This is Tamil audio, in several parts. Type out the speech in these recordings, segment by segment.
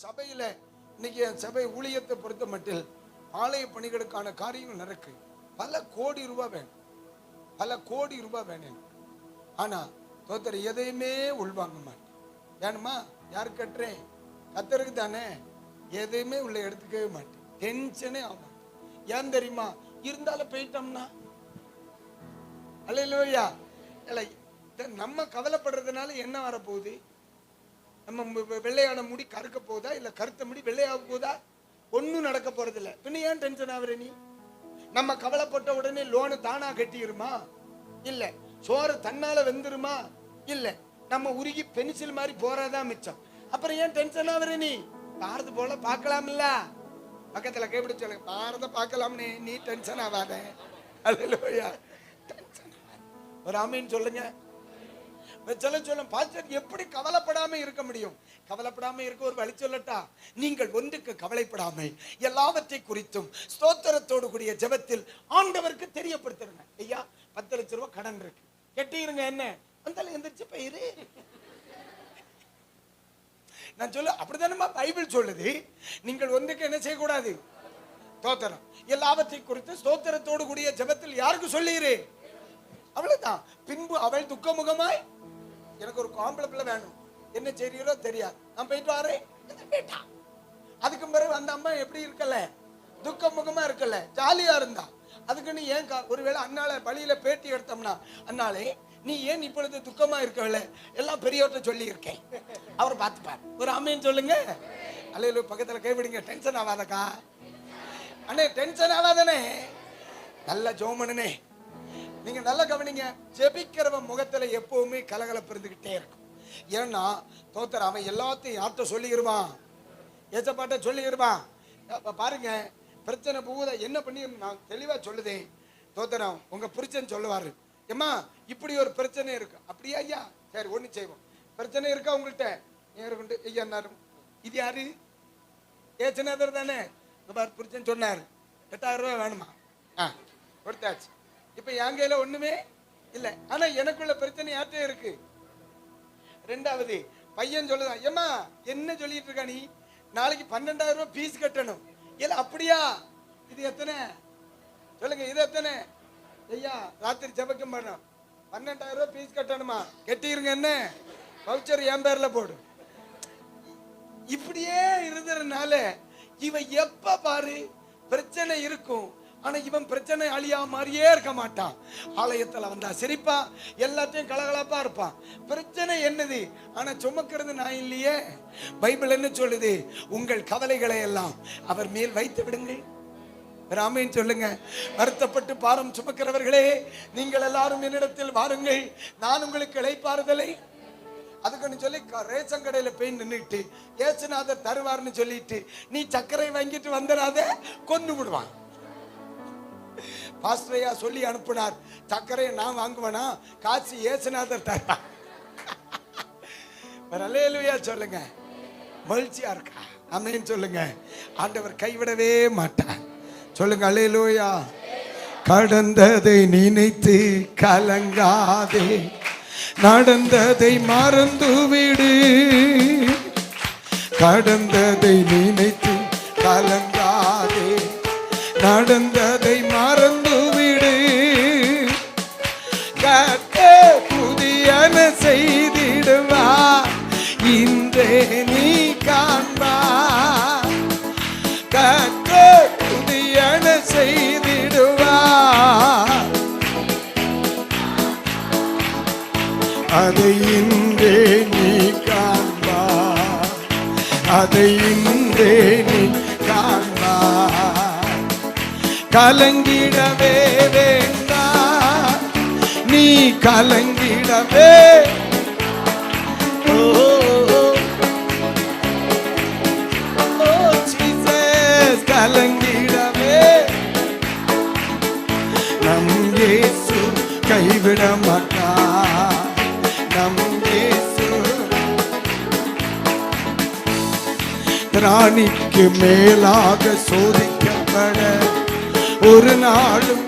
சபையில இன்னைக்கு என் சபை ஊழியத்தை பொறுத்த மட்டில் ஆலய பணிகளுக்கான காரியங்கள் நடக்கு. பல கோடி ரூபாய் வேணும். பல கோடி ரூபாய் வேணும். ஆனால் ஆனா தோத்தர் எதையுமே உள்வாங்க மாட்டேன் வேணுமா யார் கட்டுறேன்? கத்தருக்கு தானே. எதையுமே உள்ள எடுத்துக்கவே மாட்டேன் டென்ஷனே ஆக மாட்டேன் ஏன் தெரியுமா? இருந்தாலும் போயிட்டோம்னா. அல்லையா இல்லை நம்ம கவலைப்படுறதுனால என்ன வரப்போகுது? நம்ம வெ- வெள்ளையான முடி கருக்க போதா? இல்லை கருத்த முடி வெள்ளையாக போதா? ஒன்றும் நடக்க போறதில்ல. பின்ன ஏன் டென்ஷன் ஆகுற நீ? நம்ம கவலைப்பட்ட உடனே லோனு தானா கட்டிடுமா இல்லை. சோறு தன்னால வெந்துருமா? இல்லை. நம்ம உருகி பென்சில் மாதிரி போறதா மிச்சம். அப்புறம் ஏன் டென்ஷன் ஆகுற நீ? பாரத போல பார்க்கலாம்ல. பக்கத்துல கைப்பிடி சொல்லுங்க. பாரத பார்க்கலாம்னு. நீ டென்ஷன் ஆகாத அல்லையா டென்ஷன் ஒரு ஆமீன் சொல்லுங்க. சொல்ல சொல்லும் பாஸ்டர் எப்படி கவலைப்படாம இருக்க முடியும்? கவலைப்படாம இருக்க ஒரு வழி சொல்லட்டா? நீங்கள் ஒன்றுக்கு கவலைப்படாமை. எல்லாவற்றை குறித்தும் ஸ்தோத்திரத்தோடு கூடிய ஜெபத்தில் ஆண்டவருக்கு தெரியப்படுத்துருங்க ஐயா பத்து லட்ச ரூபாய் கடன் இருக்கு. கெட்டிருங்க என்ன? வந்தாலும் எந்திரிச்சு போயிரு. நான் சொல்ல அப்படிதானமா பைபிள் சொல்லுது? நீங்கள் ஒன்றுக்கு என்ன செய்யக்கூடாது? ஸ்தோத்திரம். எல்லாவற்றை குறித்து ஸ்தோத்திரத்தோடு கூடிய ஜெபத்தில் யாருக்கு சொல்லுகிறேன் அவ்வளவுதான். பின்பு அவள் துக்கமுகமாய் எனக்கு ஒரு ஆம்பளை பிள்ளை வேணும். என்ன செய்யறீங்களோ தெரியாது. நான் போயிட்டு வரேன். என்று போயிட்டா அதுக்கு பிறகு அந்த அம்மா எப்படி இருக்கல? துக்க முகமா இருக்கல. ஜாலியா இருந்தா. அதுக்குன்னு ஏன் ஒருவேளை அண்ணால பழியில பேட்டி எடுத்தோம்னா அண்ணாலே நீ ஏன் இப்பொழுது துக்கமா இருக்கவில்ல? எல்லாம் பெரியவர்கிட்ட சொல்லி இருக்கேன் அவர் பார்த்துப்பார். ஒரு அம்மையும் சொல்லுங்க. அல்லையில பக்கத்துல கைவிடுங்க டென்ஷன் ஆகாதக்கா. அண்ணே டென்ஷன் ஆகாதனே நல்ல ஜோமனனே. நீங்க நல்லா கவனிங்க ஜெபிக்கிறவன் முகத்துல எப்பவுமே கலகலப்பு இருந்துகிட்டே இருக்கும். ஏன்னா தோத்தர் அவன் எல்லாத்தையும் யார்கிட்ட சொல்லிடுவான் ஏச்சப்பாட்ட சொல்லிடுவான் அப்ப பாருங்க பிரச்சனை போகுத என்ன பண்ணி நான் தெளிவா சொல்லுதேன். தோத்தரம் உங்க புருஷன் சொல்லுவாரு. ஏமா இப்படி ஒரு பிரச்சனை இருக்கு. அப்படியா ஐயா? சரி ஒண்ணு செய்வோம். பிரச்சனை இருக்கா உங்கள்கிட்ட? ஏன் இருக்குண்டு ஐயா என்னாரும் இது யாரு? ஏச்சனாதர் தானே? இங்க பாரு சொன்னார். எட்டாயிரம் ரூபாய் வேணுமா? ஆ கொடுத்தாச்சு. இப்ப என் கையில ஒண்ணுமே இல்ல. ஆனா எனக்குள்ள பிரச்சனை யார்கிட்ட இருக்கு? ரெண்டாவது பையன் சொல்லுதான் ஏம்மா என்ன சொல்லிட்டு இருக்கா நீ? நாளைக்கு பன்னெண்டாயிரம் ரூபாய் ஃபீஸ் கட்டணும். இல்ல அப்படியா? இது எத்தனை? சொல்லுங்க இது எத்தனை? ஐயா ராத்திரி ஜபக்கம் பண்ணோம் பன்னெண்டாயிரம் ரூபாய் ஃபீஸ் கட்டணுமா? கட்டிருங்க என்ன? வவுச்சர் என் பேர்ல போடு. இப்படியே இருந்ததுனால இவன் எப்ப பாரு பிரச்சனை இருக்கும். ஆனா இவன் பிரச்சனை அழியா மாதிரியே இருக்க மாட்டான். ஆலயத்துல வந்தா சிரிப்பான் எல்லாத்தையும் கலகலப்பா இருப்பான். பிரச்சனை என்னது? ஆனா சுமக்கிறது நான் இல்லையே. பைபிள் என்ன சொல்லுது? உங்கள் கவலைகளை எல்லாம் அவர் மேல் வைத்து விடுங்கள். ராமேன் சொல்லுங்க வருத்தப்பட்டு பாரம் சுமக்கிறவர்களே நீங்கள் எல்லாரும் என்னிடத்தில் வாருங்கள். நான் உங்களுக்கு இளைப்பாறுதலை. அதுக்குன்னு சொல்லி க- ரேஷன் கடையில் போய் நின்றுட்டு ஏசுநாதர் தருவார்னு சொல்லிட்டு நீ சர்க்கரை வாங்கிட்டு வந்துடாத கொண்டு விடுவான். பாஸ்டரையா சொல்லி அனுப்புனார். சர்க்கரையை நான் வாங்குவேனா? காசு ஏசுநாதர் தருவார் அலையலுயா சொல்லுங்க. மகிழ்ச்சியா இருக்கா? அமைன்னு சொல்லுங்க. ஆண்டவர் கைவிடவே மாட்டார். சொல்லுங்க அலையலூயா கடந்ததை நினைத்து கலங்காதே. நடந்ததை மறந்து விடு. கடந்ததை நினைத்து கலங்காதே. நடந்த கலங்கிடவே வேண்டா நீ கலங்கிடவே. கலங்கிடவே. நம் இயேசு கைவிட மாட்டா நம் இயேசு ராணிக்கு மேலாக சோதிக்கப்பட ஒரு நாளும்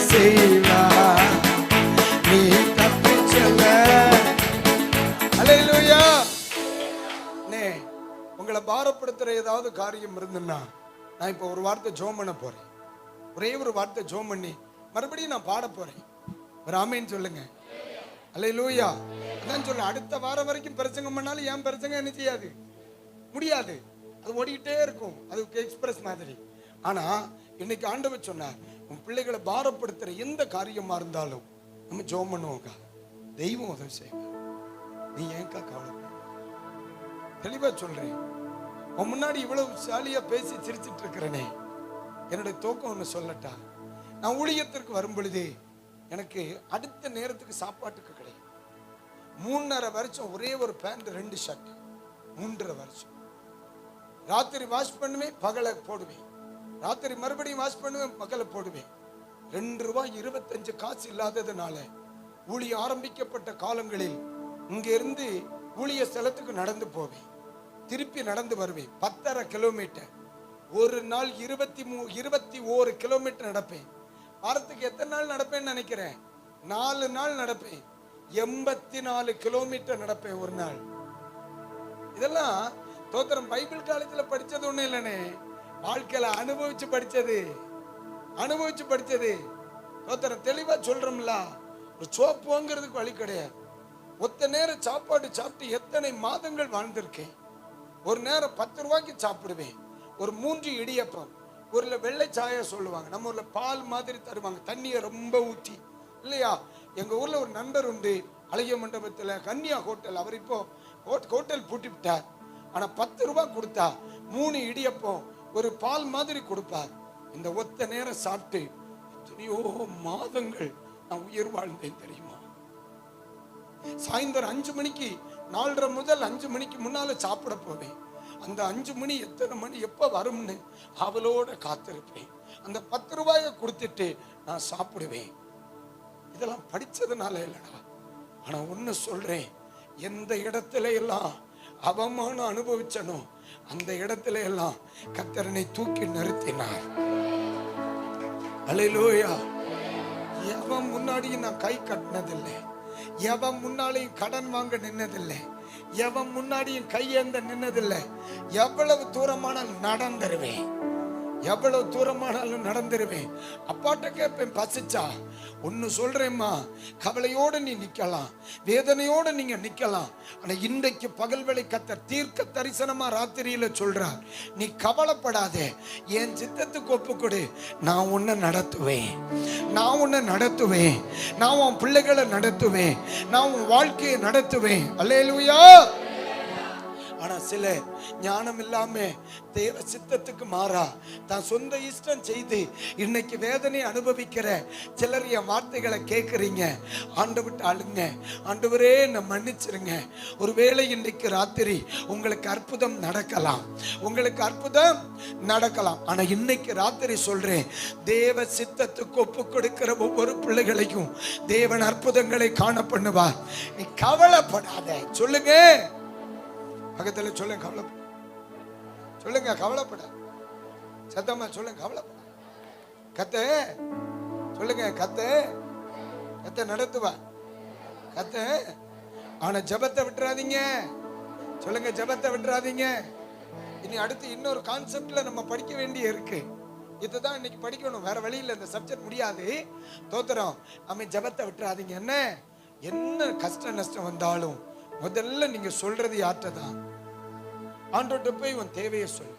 உதவி நீ உங்களை பாரப்படுத்துற ஏதாவது காரியம் இருந்துன்னா நான் இப்போ ஒரு வார்த்தை ஜோம் பண்ண போறேன். ஒரே ஒரு வார்த்தை ஜோம் பண்ணி மறுபடியும் நான் பாட போறேன். ஒரு ஆமேன்னு சொல்லுங்க. அல்லேலூயா அதான் சொல்ல அடுத்த வாரம் வரைக்கும் பிரசங்கம் பண்ணாலும் ஏன் பிரசங்கம் என்ன செய்யாது? முடியாது. அது ஓடிக்கிட்டே இருக்கும். அது எக்ஸ்பிரஸ் மாதிரி. ஆனா இன்னைக்கு ஆண்டவர் சொன்னார் உன் பிள்ளைகளை பாரப்படுத்துற எந்த காரியமா இருந்தாலும் நம்ம ஜோம் பண்ணுவோம்க்கா. தெய்வம் உதவி செய்வார் நீ ஏன்க்கா கவலைப்பட தெளிவா சொல்றேன். உன் முன்னாடி இவ்வளவு சாலியா பேசி சிரிச்சிட்டு இருக்கிறனே. என்னுடைய தோக்கம் ஒன்று சொல்லட்டா? நான் ஊழியத்திற்கு வரும் பொழுது எனக்கு அடுத்த நேரத்துக்கு சாப்பாட்டுக்கு கிடையாது மூணரை வருஷம் ஒரே ஒரு பேண்ட் ரெண்டு ஷர்ட். மூன்றரை வருஷம். ராத்திரி வாஷ் பண்ணுவேன் பகலை போடுவேன். ராத்திரி மறுபடியும் வாஷ் பண்ணுவேன் பகலை போடுவேன். ரெண்டு ரூபாய் இருபத்தஞ்சு காசு இல்லாததுனால ஊழிய ஆரம்பிக்கப்பட்ட காலங்களில் இங்கிருந்து ஊழிய ஸ்தலத்துக்கு நடந்து போவேன். திருப்பி நடந்து வருவேன். பத்தரை கிலோமீட்டர் ஒரு நாள் இருபத்தி மூ இருபத்தி ஓரு கிலோமீட்டர் நடப்பேன். வாரத்துக்கு எத்தனை நாள் நடப்பேன்னு நினைக்கிறேன்? நாலு நாள் நடப்பேன். எண்பத்தி நாலு கிலோமீட்டர் நடப்பேன் ஒரு நாள். இதெல்லாம் தோத்திரம் பைபிள் காலேஜ்ல படிச்சது ஒன்றும் இல்லைனே வாழ்க்கையில அனுபவிச்சு படிச்சது. அனுபவிச்சு படிச்சது. தோத்திரம் தெளிவா சொல்றோம்ல ஒரு சோப்புங்கிறதுக்கு வழி கிடையாது. ஒத்த நேரம் சாப்பாடு சாப்பிட்டு எத்தனை மாதங்கள் வாழ்ந்திருக்கேன். ஒரு நேரம் பத்து ரூபாய்க்கு சாப்பிடுவேன். ஒரு மூன்று இடியப்பம். ஒரு வெள்ளை சாயா சொல்லுவாங்க. நம்ம ஊரில் பால் மாதிரி தருவாங்க. தண்ணியை ரொம்ப ஊற்றி. இல்லையா? எங்கள் ஊரில் ஒரு நண்பர் உண்டு அழகிய மண்டபத்தில் கன்னியா ஹோட்டல். அவர் இப்போ ஹோட்- ஹோட்டல் பூட்டி விட்டார் ஆனால் பத்து ரூபா கொடுத்தா மூணு இடியப்பம் ஒரு பால் மாதிரி கொடுப்பார். இந்த ஒத்த நேரம் சாப்பிட்டு எத்தனையோ மாதங்கள் நான் உயிர் வாழ்ந்தேன் தெரியுமா? சாயந்தரம் அஞ்சு மணிக்கு நாலரை முதல் அஞ்சு மணிக்கு முன்னால சாப்பிட போவேன். அந்த அஞ்சு மணி எத்தனை மணி எப்ப வரும்னு அவளோட காத்திருப்பேன். அந்த பத்து ரூபாயை கொடுத்துட்டு நான் சாப்பிடுவேன். இதெல்லாம் படிச்சதுனால இல்லடா. ஆனா ஒண்ணு சொல்றேன் எந்த இடத்துல எல்லாம் அவமானம் அனுபவிச்சனும் அந்த இடத்துல எல்லாம் கத்தரனை தூக்கி நிறுத்தினார். அலையிலோயா எவன் முன்னாடியும் நான் கை கட்டினதில்லை. எவன் முன்னாலையும் கடன் வாங்க நின்னதில்லை. எவன் முன்னாடியும் கையேந்த நின்னதில்லை. எவ்வளவு தூரமான நடந்துருவேன். எவ்வளவு தூரமானாலும் நடந்துருவேன். அப்பாட்ட கேட்பேன் பசிச்சா? ஒன்னு சொல்றேம்மா கவலையோடு நீ நிக்கலாம் வேதனையோடு நீங்க நிக்கலாம். ஆனா இன்றைக்கு பகல் வேளை கத்தர் தீர்க்க தரிசனமா ராத்திரியில சொல்றார் நீ கவலைப்படாதே என் சித்தத்துக்கு ஒப்புக்கொடு நான் உன்னை நடத்துவேன் நான் உன்னை நடத்துவேன் நான் உன் பிள்ளைகளை நடத்துவேன் நான் உன் வாழ்க்கையை நடத்துவேன். அல்லேலூயா! ஆனா சில ஞானம் இல்லாம தேவ சித்தத்துக்கு மாறா. தான் சொந்த இஷ்டம் செய்து இன்னைக்கு வேதனை அனுபவிக்கிற சிலர் என் வார்த்தைகளை கேட்குறீங்க ஆண்டு விட்டு அழுங்க. ஆண்டவரே என்னை மன்னிச்சிருங்க. ஒருவேளை இன்றைக்கு ராத்திரி உங்களுக்கு அற்புதம் நடக்கலாம். உங்களுக்கு அற்புதம் நடக்கலாம். ஆனா இன்னைக்கு ராத்திரி சொல்றேன் தேவ சித்தத்துக்கு ஒப்பு கொடுக்கிற ஒவ்வொரு பிள்ளைகளையும் தேவன் அற்புதங்களை காண பண்ணுவார். நீ கவலைப்படாத. சொல்லுங்க. பக்கத்தில் சொல்லுங்க கவலை சொல்லுங்க கவலைப்பட. சத்தமா சொல்லுங்க கவலைப்பட. கத்த சொல்லுங்க கத்த. கத்த நடத்துவா. கத்த ஆனா ஜெபத்தை விட்டுறாதீங்க. சொல்லுங்க ஜெபத்தை விட்டுறாதீங்க. இனி அடுத்து இன்னொரு கான்செப்ட்ல நம்ம படிக்க வேண்டிய இருக்கு. இதுதான் இன்னைக்கு படிக்கணும். வேற வழியில் இந்த சப்ஜெக்ட் முடியாது. தோத்துறோம். அம்மை ஜெபத்தை விட்டுறாதீங்க. என்ன? என்ன கஷ்ட நஷ்டம் வந்தாலும் முதல்ல நீங்க சொல்றது யார்கிட்ட தான் ஆண்டோட்ட போய் உன் தேவையை சொல்லு.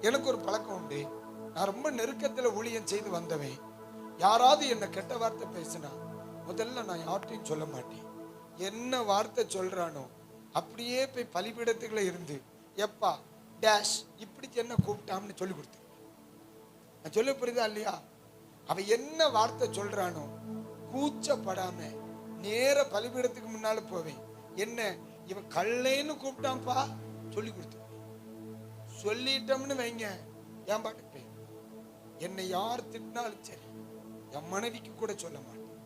எனக்கு ஒரு பழக்கம் உண்டு. நான் ரொம்ப நெருக்கத்துல ஊழியம் செய்து வந்தவன். யாராவது என்ன கெட்ட வார்த்தை பேசினா முதல்ல நான் யார்ட்டையும் சொல்ல மாட்டேன். என்ன வார்த்தை சொல்றானோ அப்படியே போய் பலிபீடத்துக்குள்ள இருந்து எப்பா டேஷ் இப்படி என்ன கூப்பிட்டான்னு சொல்லி கொடுத்து. நான் சொல்ல புரியுதா இல்லையா? அவன் என்ன வார்த்தை சொல்றானோ கூச்சப்படாம நேர பலிபீடத்துக்கு முன்னால போவேன். என்ன? இவன் கல்லைன்னு கூப்பிட்டான்ப்பா. சொல்லி கொடுத்து. சொல்லிட்டோம்னு வைங்க. என் பாட்டு என்னை யார் திட்டினாலும் சரி என் மனைவிக்கு கூட சொல்ல மாட்டேன்.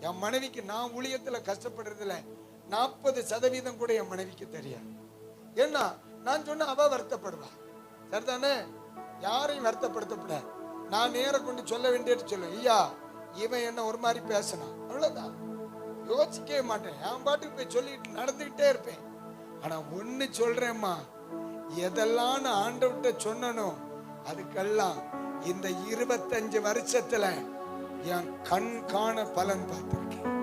என் மனைவிக்கு நான் ஊழியத்துல கஷ்டப்படுறதுல நாற்பது சதவீதம் கூட என் மனைவிக்கு தெரியாது. ஏன்னா நான் சொன்ன அவ வருத்தப்படுவா. சரிதானே? யாரையும் வருத்தப்படுத்தப்படாது நான் நேர கொண்டு சொல்ல வேண்டியது சொல்லுவேன். ஐயா இவன் என்ன ஒரு மாதிரி பேசினான் அவ்வளவுதான். யோசிக்கவே மாட்டேன். என் பாட்டுக்கு போய் சொல்லிட்டு நடந்துகிட்டே இருப்பேன். ஆனா ஒண்ணு சொல்றேம்மா எதெல்லாம் நான் ஆண்டவர்கிட்ட சொன்னனோ அதுக்கெல்லாம் இந்த இருபத்தஞ்சு வருஷத்துல என் கண் காண பலன் பார்த்துருக்கேன்.